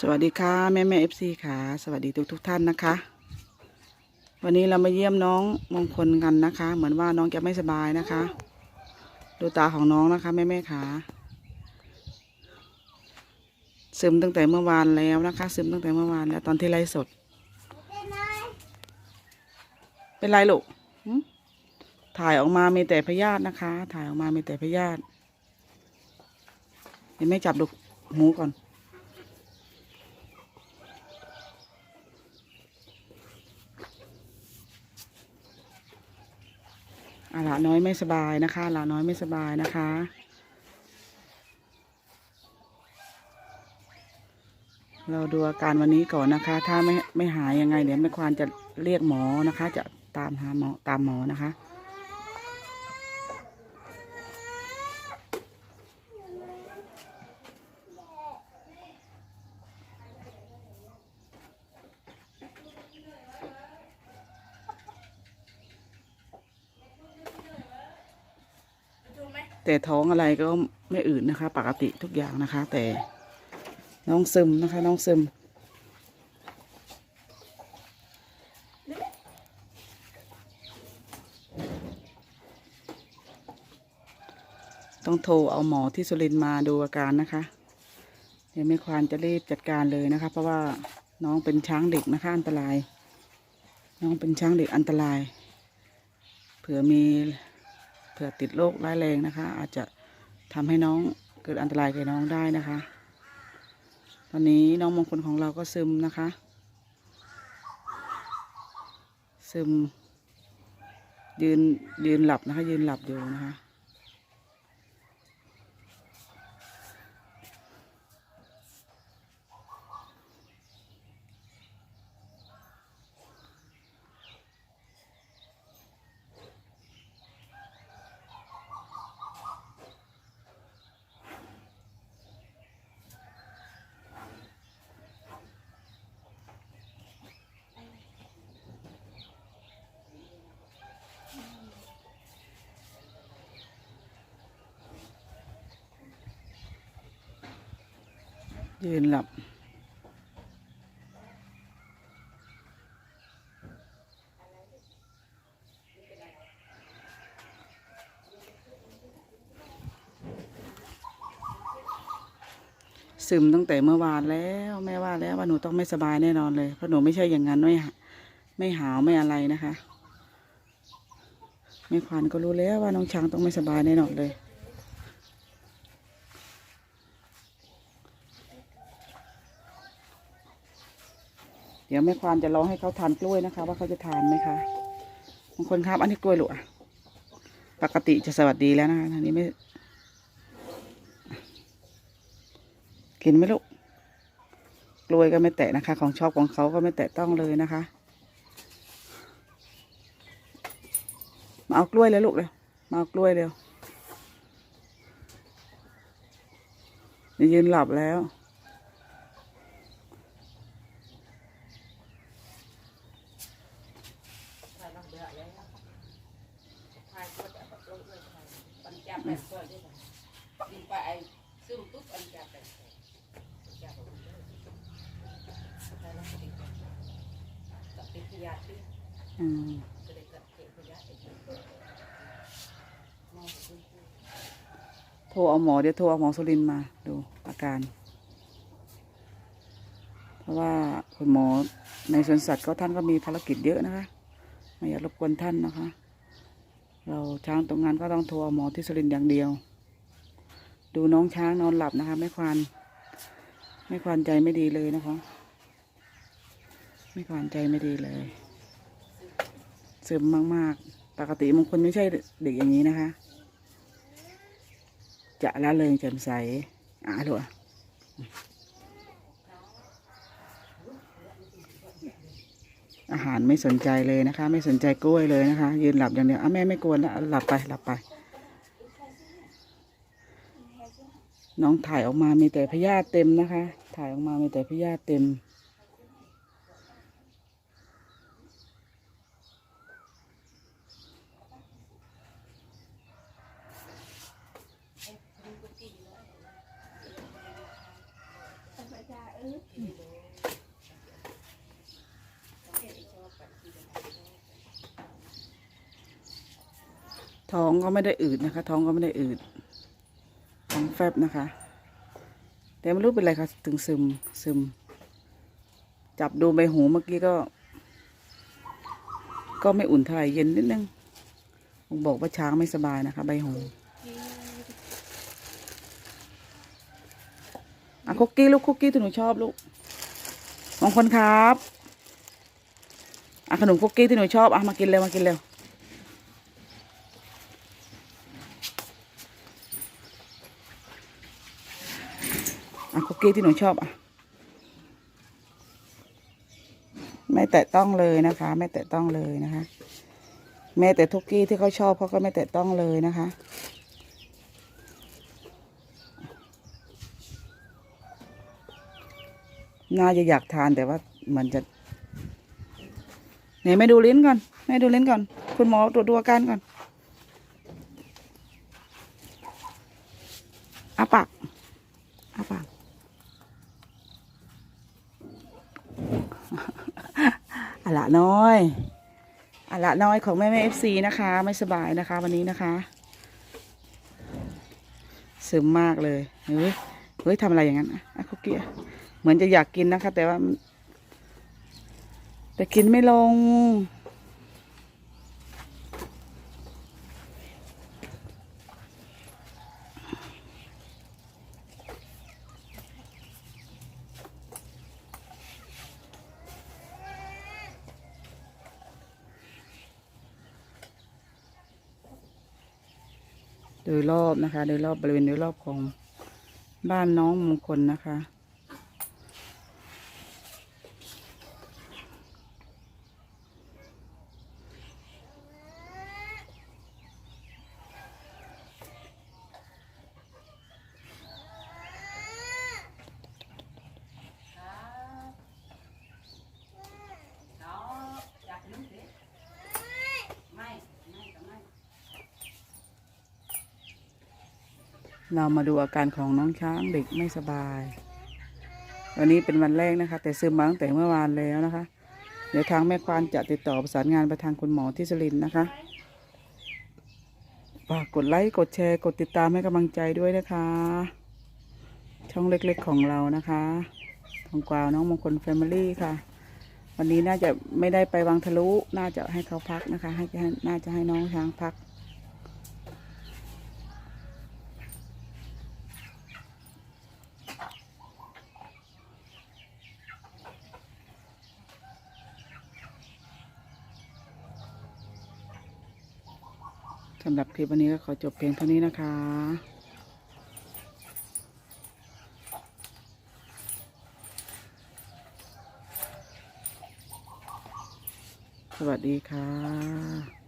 สวัสดีค่ะแม่แม่เอฟซีค่ะ สวัสดีทุกทุกท่านนะคะ วันนี้เรามาเยี่ยมน้องมงคลกันนะคะ เหมือนว่าน้องจะไม่สบายนะคะ ดูตาของน้องนะคะแม่แม่ค่ะซึมตั้งแต่เมื่อวานแล้วนะคะ ซึมตั้งแต่เมื่อวานแล้วตอนที่ไลฟ์สด เป็นไรลูกถ่ายออกมามีแต่พยาธินะคะ ถ่ายออกมามีแต่พยาธิเดี๋ยวแม่จับดูหมูก่อน อาหลาน้อยไม่สบายนะคะหลาน้อยไม่สบายนะคะ เราดูอาการวันนี้ก่อนนะคะ ถ้าไม่ไม่หายยังไงเดี๋ยวแม่ควานจะเรียกหมอนะคะ จะตามหาหมอตามหมอนะคะ แต่ท้องอะไรก็ไม่อื่นนะคะ ปกติทุกอย่างนะคะ แต่น้องซึมนะคะ น้องซึม ต้องโทรเอาหมอที่สุรินมาดูอาการนะคะ เดี๋ยวแม่ควานจะรีบจัดการเลยนะคะ เพราะว่าน้องเป็นช้างเด็กนะคะอันตราย น้องเป็นช้างเด็กอันตราย เผื่อมี เผื่อติดโรคร้ายแรงนะคะ อาจจะทำให้น้องเกิดอันตรายแก่น้องได้นะคะ ตอนนี้น้องมงคลของเราก็ซึมนะคะ ซึมยืนยืนหลับนะคะ ยืนหลับอยู่นะคะ ยืนหลับ ซึมตั้งแต่เมื่อวานแล้วแม่ว่าแล้วว่าหนูต้องไม่สบายแน่นอนเลย เพราะหนูไม่ใช่อย่างนั้นไม่ไม่หาวไม่อะไรนะคะแม่ขวัญก็รู้แล้วว่าน้องช้างต้องไม่สบายแน่นอนเลย ดี๋ยวแม่ควานจะลองให้เขาทานกล้วยนะคะ ว่าเขาจะทานไหมคะบางคนครับ อันนี้กล้วยหรอปกติจะสวัสดีแล้วนะคะอันนี้ไม่ กินไหมลูกกล้วยก็ไม่แตะนะคะ ของชอบของเขาก็ไม่แตะต้องเลยนะคะ มาเอากล้วยเลยลูกเลยมาเอากล้วยเร็วยืนหลับแล้ว อืมโทรเอาหมอเดี๋ยวโทรเอาหมอสุรินทร์มาดูอาการ เพราะว่าคุณหมอในสวนสัตว์ก็ท่านก็มีภารกิจเยอะนะคะไม่อยากรบกวนท่านนะคะ เราช้างตรงงานก็ต้องโทรหมอที่สุรินอย่างเดียว ดูน้องช้างนอนหลับนะคะไม่ควานไม่ควานใจไม่ดีเลยนะคะ ไม่ควานใจไม่ดีเลยซึมมาก ๆ ปกติมงคลไม่ใช่เด็กอย่างนี้นะคะ จะละเลยแจ่มใสอะลูกอ่ อาหารไม่สนใจเลยนะคะ ไม่สนใจกล้วยเลยนะคะ ยืนหลับอย่างเดียวอะแม่ไม่กวนแล้วหลับไปหลับไป น้องถ่ายออกมามีแต่พยาธิเต็มนะคะ ถ่ายออกมามีแต่พยาธิเต็ม ท้องก็ไม่ได้อืดนะคะ ท้องก็ไม่ได้อืดท้องแฟบนะคะ แต่ไม่รู้เป็นไรค่ะถึงซึมซึม จับดูใบหูเมื่อกี้ก็ ก็ไม่อุ่นเท่าไหร่เย็นนิดนึงผมบอกว่าช้างไม่สบายนะคะ ใบหูอะคุกกี้ลูกคุกกี้ที่หนูชอบลูกมองคนครับอะขนมคุกกี้ที่หนูชอบอะมากินเร็วมากินเร็ว อะคุ กี้ที่หนูชอบอะ ไม่แตะต้องเลยนะคะ ไม่แตะต้องเลยนะคะ แม้แต่ทุกกี้ที่เขาชอบเขาก็ไม่แตะต้องเลยนะคะน่าจะอยากทานแต่ว่ามือนจะเนี่ยไม่ดูลิ้นก่อนไม่ดูลิ้นก่อน คุณหมอตรวจดูอาการก่อนอาปากอาปาก อะละน้อยอะละน้อยของแม่แม่เอฟซีนะคะ ไม่สบายนะคะ วันนี้นะคะซึมมากเลยเฮ้ยเฮ้ยทำอะไรอย่างนั้นอะอะคุกกี้เหมือนจะอยากกินนะคะ แต่ว่า แต่กินไม่ลง โดยรอบนะคะ โดยรอบบริเวณโดยรอบของบ้านน้องมงคลนะคะ เรามาดูอาการของน้องช้างเด็กไม่สบาย วันนี้เป็นวันแรกนะคะ แต่ซึมมาตั้งแต่เมื่อวานแล้วนะคะ เดี๋ยวทางแม่ควานจะติดต่อประสานงานไปทางคุณหมอที่สรินนะคะฝากกดไลค์กดแชร์กดติดตามให้กำลังใจด้วยนะคะ ช่องเล็กๆของเรานะคะทองกวาวน้องมงคลแฟมิลี่ค่ะ วันนี้น่าจะไม่ได้ไปวังทะลุ น่าจะให้เขาพักนะคะ ให้น่าจะให้น้องช้างพัก สำหรับคลิปวันนี้ก็ขอจบเพียงเท่านี้นะคะ สวัสดีค่ะ